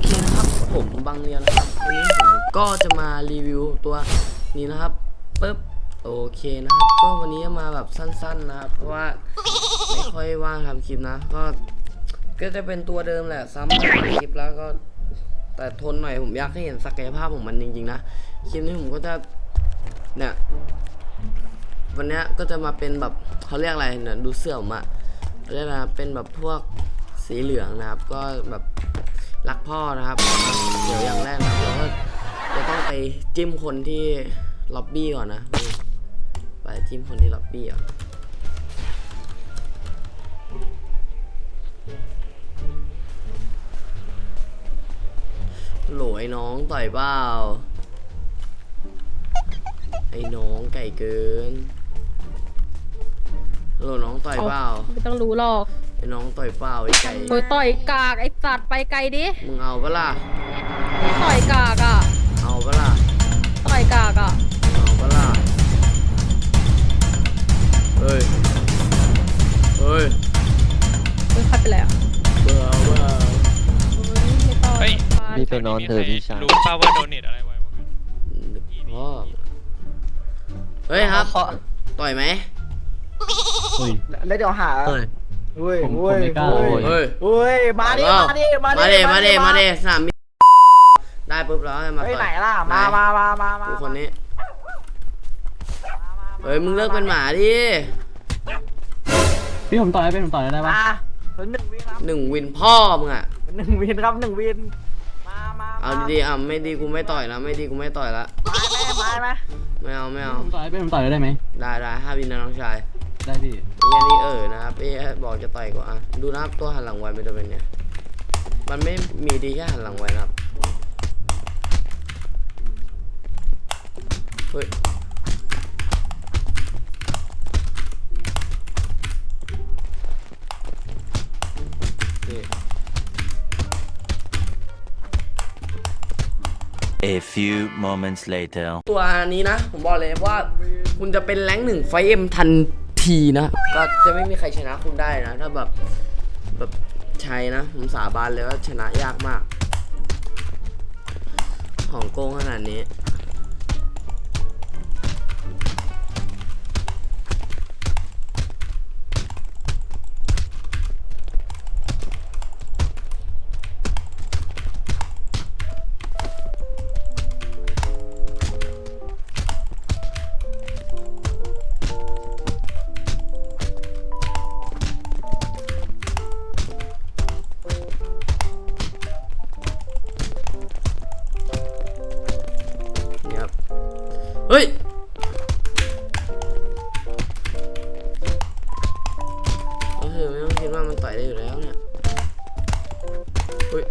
เคนะครับผมบางเรียนนะครับวันนี้ผมก็จะมารีวิวตัวนี้นะครับปึ๊บโอเคนะครับ ก็วันนี้มาแบบสั้นๆนะครับเพราะว่าไม่ค่อยว่างทำคลิปนะ ก็ก็จะเป็นตัวเดิมแหละซ้ำมาคลิปแล้วก็แต่ทนหน่อยผมอยากให้เห็นศักยภาพของมันจริงๆนะคลิปนี้ผมก็จะเนี่ยวันนี้ก็จะมาเป็นแบบเขาเรียกอะไรเนี่ยดูเสื้อผมอะเรียกอะไรนะเป็นแบบพวกสีเหลืองนะครับ ก็แบบ รักพ่อนะครับ เดี๋ยวอย่างแรกนะเราก็จะต้องไปจิ้มคนที่ล็อบบี้ก่อนนะ ไปจิ้มคนที่ล็อบบี้ก่อนโหลไอ้น้องต่อยเปล่าไอ้น้องไก่เกินโหลน้องต่อยเปล่าไม่ต้องรู้หรอก น้องต่อยเปล่าไอ้ไก่โอยต่อยกากไอ้สัตว์ไปไกลดิมึงเอาปะล่ะต่อยกากอะเอาปะล่ะต่อยกากอะเอาปะล่ะเฮ้ยเฮ้ยเฮ้ยใครไปแล้วเบื่อเบื่อไม่ต่อยเฮ้ย รีบไปนอนเถอะพี่ชาย รู้ป่าวว่าโดเนทอะไรไว้วะพ่อเฮ้ยครับ ต่อยไหมเฮ้ยแล้วเดี๋ยวหาเฮ้ย เฮ้ยผมเฮ้ยผมไม่กล้าเฮ้ยเฮ้ยเฮ้ยมาดิเอมาดิมามาดิเดมาเดมาเดสนามบินได้ปุ๊บแล้วให้มาเฮ้ยต่อยไหนล่ะมามามามามากูคนนี้เฮ้ยมึงเลิกเป็นหมาดิพี่ผมต่อยได้เป็นผมต่อยได้ปะมาเป็นหนึ่งวินครับหนึ่งวินพ่อมึงอะเป็นหนึ่งวินครับหนึ่งวินมามาเอาดีๆอะไม่ดีกูไม่ต่อยละไม่ดีกูไม่ต่อยละๆมาไหมมาไหมไม่เอาไม่เอาผมต่อยได้เป็นผมต่อยได้ไหมได้ได้ห้าวินนะน้องชาย ได้พี่ไอ้อันนี้เออนะครับไอ้บอกจะต่อยก็อะ ดูนะครับตัวหันหลังไวไม่จะเป็นไงมันไม่มีดีแค่หันหลังไวนะครับ เฮ้ยนี่ A few moments later. ตัวนี้นะ ผมบอกเลยว่า คุณจะเป็นแรงค์หนึ่งไฟเอ็มทัน ทีนะ ก็จะไม่มีใครชนะคุณได้นะ ถ้าแบบแบบใช่นะผมสาบานเลยว่าชนะยากมาก ของโกงขนาดนี้ ฮ้ย ก็คือไม่ต้องคิดว่ามันต่อยได้อยู่แล้วเนี่ยเฮ้ย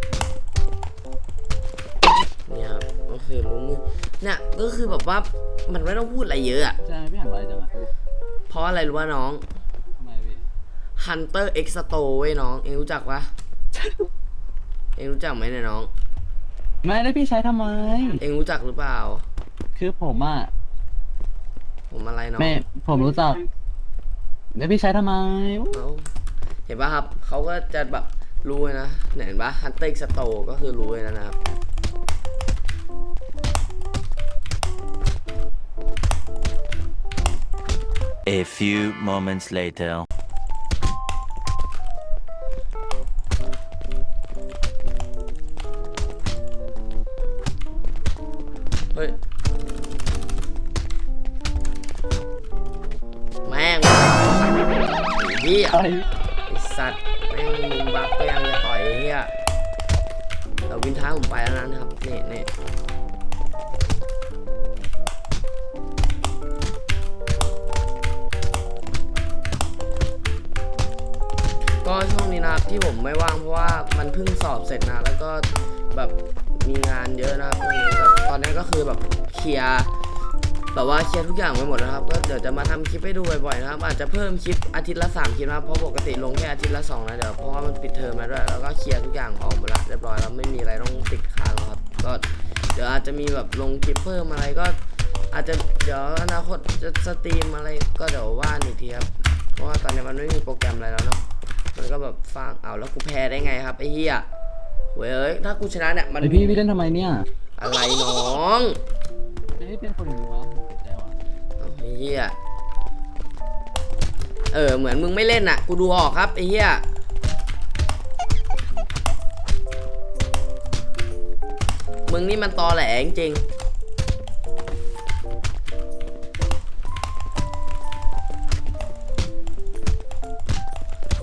เนี่ยครับก็คือรู้มือเนี่ยก็คือแบบว่ามันไม่ต้องพูดอะไรเยอะอะใช่พี่หันไปจังอะเพราะอะไรรู้ว่าน้อง ทำไมพี่ Hunter X Store เว้ยน้อง เองรู้จักปะเองรู้จักไหมเนี่ยน้อง ไม่ได้พี่ใช้ทำไม เองรู้จักหรือเปล่า คือผมอะผมอะไรน้องไม่ผมรู้จักแล้วพี่ใช้ทำไมเอาเห็นปะครับเขาก็จะแบบรู้เลยนะเนี่ยเห็นปะ Hunter X Store ก็คือรู้เลยนะครับ A few moments later. อ้เหี้ยอะไรไอสัตว์แม่งมึงบักก็ยังจะต่อยไอ้เหี้ยเราวินท้าผมไปแล้วนะครับนี่นี่ก็ช่วงนี้นะครับที่ผมไม่ว่างเพราะว่ามันเพิ่งสอบเสร็จนะแล้วก็แบบมีงานเยอะนะครับตอนนี้ก็คือแบบเคลียร์ แบบว่าเคลียร์ทุกอย่างไปหมดแล้วครับ ก็เดี๋ยวจะมาทำคลิปให้ดูบ่อยๆนะครับ อาจจะเพิ่มคลิปอาทิตย์ละ3คลิปนะครับเพราะปกติลงแค่อาทิตย์ละ2นะเดี๋ยวเพราะว่ามันปิดเทอมมาด้วยแล้วก็เคลียร์ทุกอย่างออกหมดแล้วเรียบร้อยแล้วไม่มีอะไรต้องติดค้างแล้วครับ ก็เดี๋ยวอาจจะมีแบบลงคลิปเพิ่มอะไรก็อาจจะเดี๋ยวอนาคตจะสตรีมอะไรก็เดี๋ยวว่านอีกทีครับ เพราะว่าตอนนี้มันไม่มีโปรแกรมอะไรแล้วเนาะ มันก็แบบฟังเอาแล้วกูแพ้ได้ไงครับไอ้เหี้ยเว้ยเอ้ยถ้ากูชนะเนี่ยมันไอพี่พี่เล่นทำไมเนี่ย อะไรน้องเฮ้ยเป็นคนรู้วะผมเจ็บแล้วอะ เอาไอ้เหี้ยเออเหมือนมึงไม่เล่นอะ กูดูออกครับไอ้เหี้ยมึงนี่มันตอแหลจริง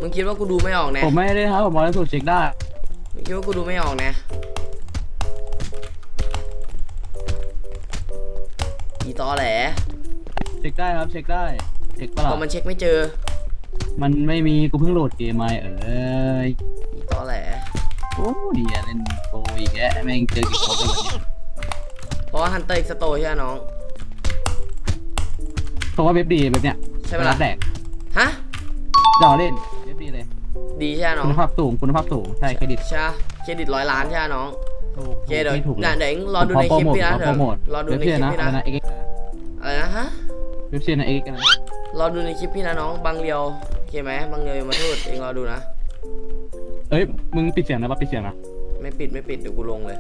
มึงคิดว่ากูดูไม่ออกแน่ผมไม่ได้ครับผมมองแล้วถูกเช็คได้มึงคิดว่ากูดูไม่ออกแน่อีตอแหล เช็คได้ครับเช็คได้เช็คปะพล่ะอมันเช็คไม่เจอมันไม่มีกูเพิ่งโหลดเกมมาเอ้ยอีตอแหลโอ้ดีอะเล่นโปรอีกแกแม่งเจอกี่คนเลยวันนี้เพราะว่าฮันเตอร์อีกสโตใช่ไหมน้อง เพราะว่าเว็บดีแบบเนี้ยใช่ไหมล่ะแดกฮะเดี๋ยวเล่นเว็บดีเลยดีใช่ไหมน้องคุณภาพสูงคุณภาพสูงใช่เครดิตใช่ปะเครดิตร้อยล้านใช่ไหมน้องถูกโอเคเดี๋ยวไม่ถูกเลน่ะยเดี๋ยวเอ็งรอดูในคลิปพี่นะขอเดี๋ยวโปรโมทรอดูเว็บในซีคลิปนะพี่อะไรนะนะเอ็กอะไรนะฮะ เว็บซีนะเอ็กนะรอดูในคลิปพี่นะน้องบางเรียวโอเคไหมบางเรียวยังมาทูดเอ็งรอดูนะ เอ้ย มึงปิดเสียงนะปะปิดเสียงนะ ไม่ปิดไม่ปิดเดี๋ยวกูลงเลย